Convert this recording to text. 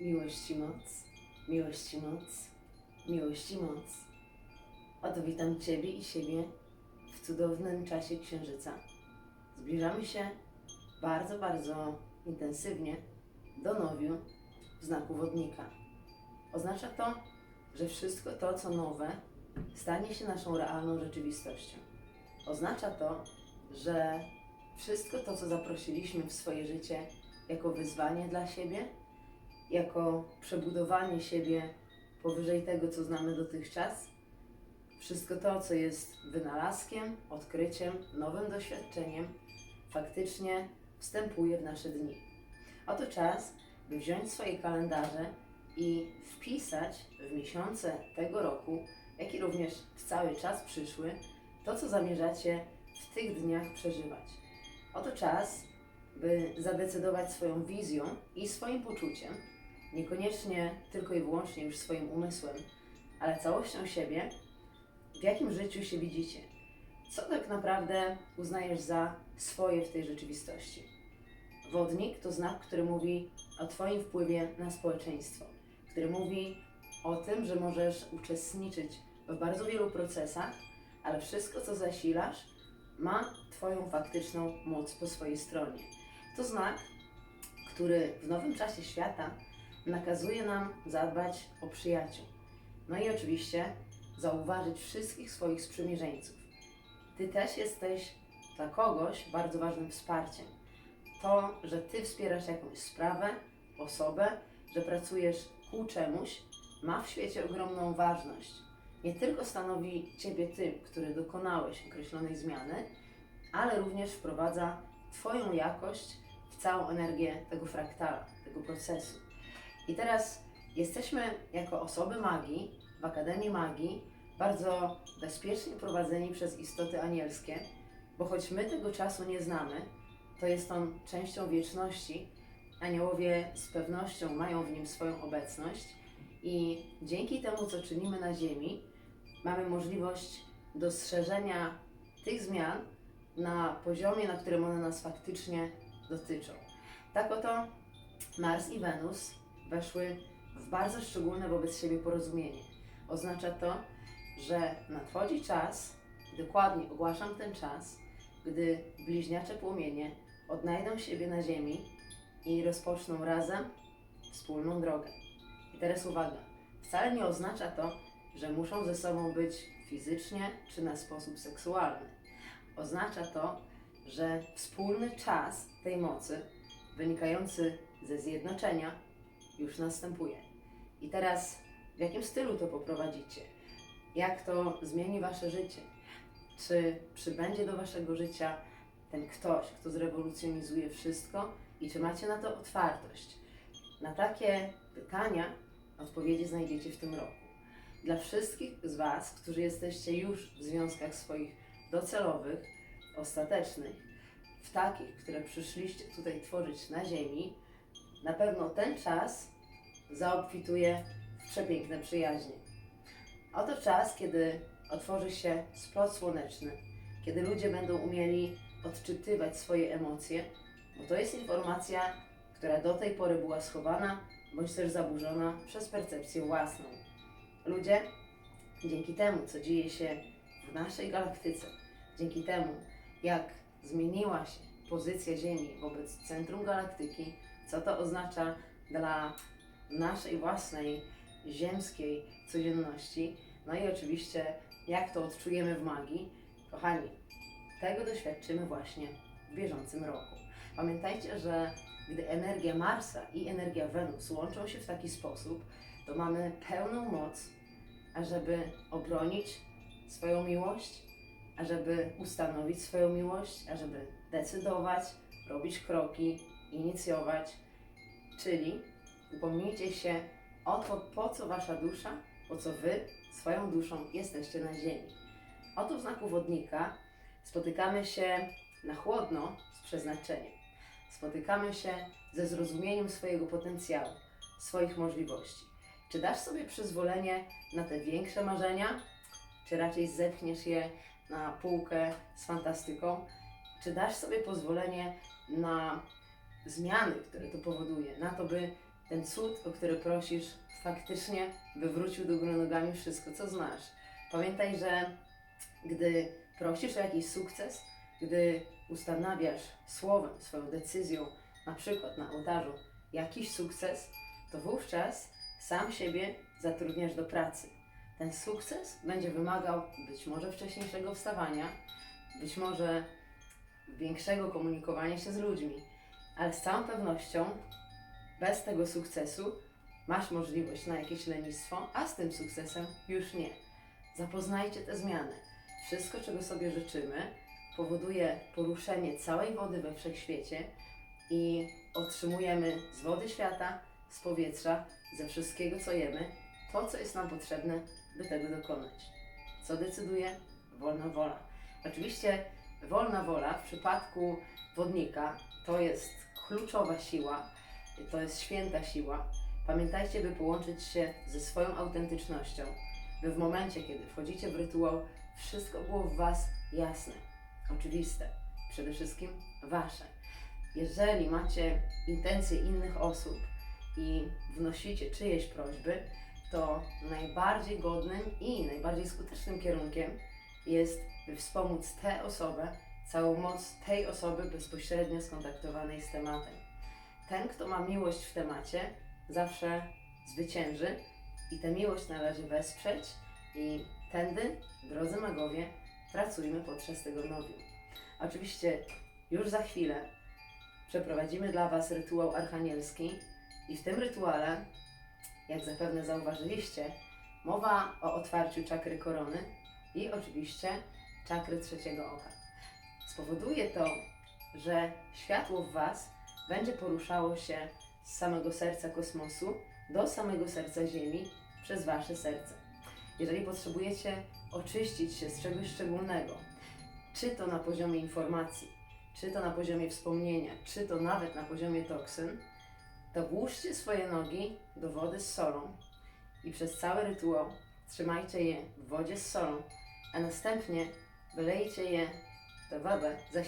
Miłości moc, miłości moc, miłości moc. Oto witam Ciebie i siebie w cudownym czasie księżyca. Zbliżamy się bardzo, bardzo intensywnie do nowiu w znaku wodnika. Oznacza to, że wszystko to, co nowe, stanie się naszą realną rzeczywistością. Oznacza to, że wszystko to, co zaprosiliśmy w swoje życie jako wyzwanie dla siebie, jako przebudowanie siebie powyżej tego, co znamy dotychczas, wszystko to, co jest wynalazkiem, odkryciem, nowym doświadczeniem, faktycznie wstępuje w nasze dni. Oto czas, by wziąć swoje kalendarze i wpisać w miesiące tego roku, jak i również w cały czas przyszły, to, co zamierzacie w tych dniach przeżywać. Oto czas, by zadecydować swoją wizją i swoim poczuciem, niekoniecznie tylko i wyłącznie już swoim umysłem, ale całością siebie, w jakim życiu się widzicie. Co tak naprawdę uznajesz za swoje w tej rzeczywistości? Wodnik to znak, który mówi o Twoim wpływie na społeczeństwo, który mówi o tym, że możesz uczestniczyć w bardzo wielu procesach, ale wszystko, co zasilasz, ma Twoją faktyczną moc po swojej stronie. To znak, który w nowym czasie świata nakazuje nam zadbać o przyjaciół. No i oczywiście zauważyć wszystkich swoich sprzymierzeńców. Ty też jesteś dla kogoś bardzo ważnym wsparciem. To, że Ty wspierasz jakąś sprawę, osobę, że pracujesz ku czemuś, ma w świecie ogromną ważność. Nie tylko stanowi Ciebie tym, który dokonałeś określonej zmiany, ale również wprowadza Twoją jakość w całą energię tego fraktala, tego procesu. I teraz jesteśmy jako osoby magii w Akademii Magii bardzo bezpiecznie prowadzeni przez istoty anielskie, bo choć my tego czasu nie znamy, to jest on częścią wieczności. Aniołowie z pewnością mają w nim swoją obecność i dzięki temu, co czynimy na Ziemi, mamy możliwość dostrzeżenia tych zmian na poziomie, na którym one nas faktycznie dotyczą. Tak oto Mars i Wenus weszły w bardzo szczególne wobec siebie porozumienie. Oznacza to, że nadchodzi czas, dokładnie ogłaszam ten czas, gdy bliźniacze płomienie odnajdą siebie na Ziemi i rozpoczną razem wspólną drogę. I teraz uwaga, wcale nie oznacza to, że muszą ze sobą być fizycznie czy na sposób seksualny. Oznacza to, że wspólny czas tej mocy, wynikający ze zjednoczenia, już następuje. I teraz w jakim stylu to poprowadzicie? Jak to zmieni wasze życie? Czy przybędzie do waszego życia ten ktoś, kto zrewolucjonizuje wszystko i czy macie na to otwartość? Na takie pytania odpowiedzi znajdziecie w tym roku. Dla wszystkich z Was, którzy jesteście już w związkach swoich docelowych, ostatecznych, w takich, które przyszliście tutaj tworzyć na Ziemi, na pewno ten czas zaobfituje w przepiękne przyjaźnie. Oto czas, kiedy otworzy się splot słoneczny, kiedy ludzie będą umieli odczytywać swoje emocje, bo to jest informacja, która do tej pory była schowana bądź też zaburzona przez percepcję własną. Ludzie, dzięki temu, co dzieje się w naszej galaktyce, dzięki temu, jak zmieniła się pozycja Ziemi wobec centrum galaktyki, co to oznacza dla naszej własnej ziemskiej codzienności, no i oczywiście jak to odczujemy w magii. Kochani, tego doświadczymy właśnie w bieżącym roku. Pamiętajcie, że gdy energia Marsa i energia Wenus łączą się w taki sposób, to mamy pełną moc, ażeby obronić swoją miłość, ażeby ustanowić swoją miłość, ażeby decydować, robić kroki, inicjować. Czyli upomnijcie się o to, po co wasza dusza, po co wy swoją duszą jesteście na ziemi. Oto w znaku wodnika spotykamy się na chłodno z przeznaczeniem. Spotykamy się ze zrozumieniem swojego potencjału, swoich możliwości. Czy dasz sobie przyzwolenie na te większe marzenia, czy raczej zepchniesz je na półkę z fantastyką? Czy dasz sobie pozwolenie na zmiany, które to powoduje, na to, by ten cud, o który prosisz, faktycznie wywrócił do góry nogami wszystko, co znasz. Pamiętaj, że gdy prosisz o jakiś sukces, gdy ustanawiasz słowem, swoją decyzją, na przykład na ołtarzu, jakiś sukces, to wówczas sam siebie zatrudniasz do pracy. Ten sukces będzie wymagał być może wcześniejszego wstawania, być może większego komunikowania się z ludźmi, ale z całą pewnością bez tego sukcesu masz możliwość na jakieś lenistwo, a z tym sukcesem już nie. Zapoznajcie te zmiany. Wszystko, czego sobie życzymy, powoduje poruszenie całej wody we wszechświecie i otrzymujemy z wody świata, z powietrza, ze wszystkiego, co jemy, to, co jest nam potrzebne, by tego dokonać. Co decyduje? Wolna wola. Oczywiście wolna wola w przypadku wodnika to jest kluczowa siła, to jest święta siła. Pamiętajcie, by połączyć się ze swoją autentycznością, by w momencie, kiedy wchodzicie w rytuał, wszystko było w Was jasne, oczywiste, przede wszystkim Wasze. Jeżeli macie intencje innych osób i wnosicie czyjeś prośby, to najbardziej godnym i najbardziej skutecznym kierunkiem jest, by wspomóc tę osobę, całą moc tej osoby bezpośrednio skontaktowanej z tematem. Ten, kto ma miłość w temacie, zawsze zwycięży i tę miłość należy wesprzeć i tędy, drodzy magowie, pracujmy podczas tego nowiu. Oczywiście już za chwilę przeprowadzimy dla Was rytuał archanielski i w tym rytuale, jak zapewne zauważyliście, mowa o otwarciu czakry korony i oczywiście czakry trzeciego oka. Spowoduje to, że światło w Was będzie poruszało się z samego serca kosmosu do samego serca Ziemi przez Wasze serce. Jeżeli potrzebujecie oczyścić się z czegoś szczególnego, czy to na poziomie informacji, czy to na poziomie wspomnienia, czy to nawet na poziomie toksyn, to włóżcie swoje nogi do wody z solą i przez cały rytuał trzymajcie je w wodzie z solą, a następnie wylejcie je w tę wodę za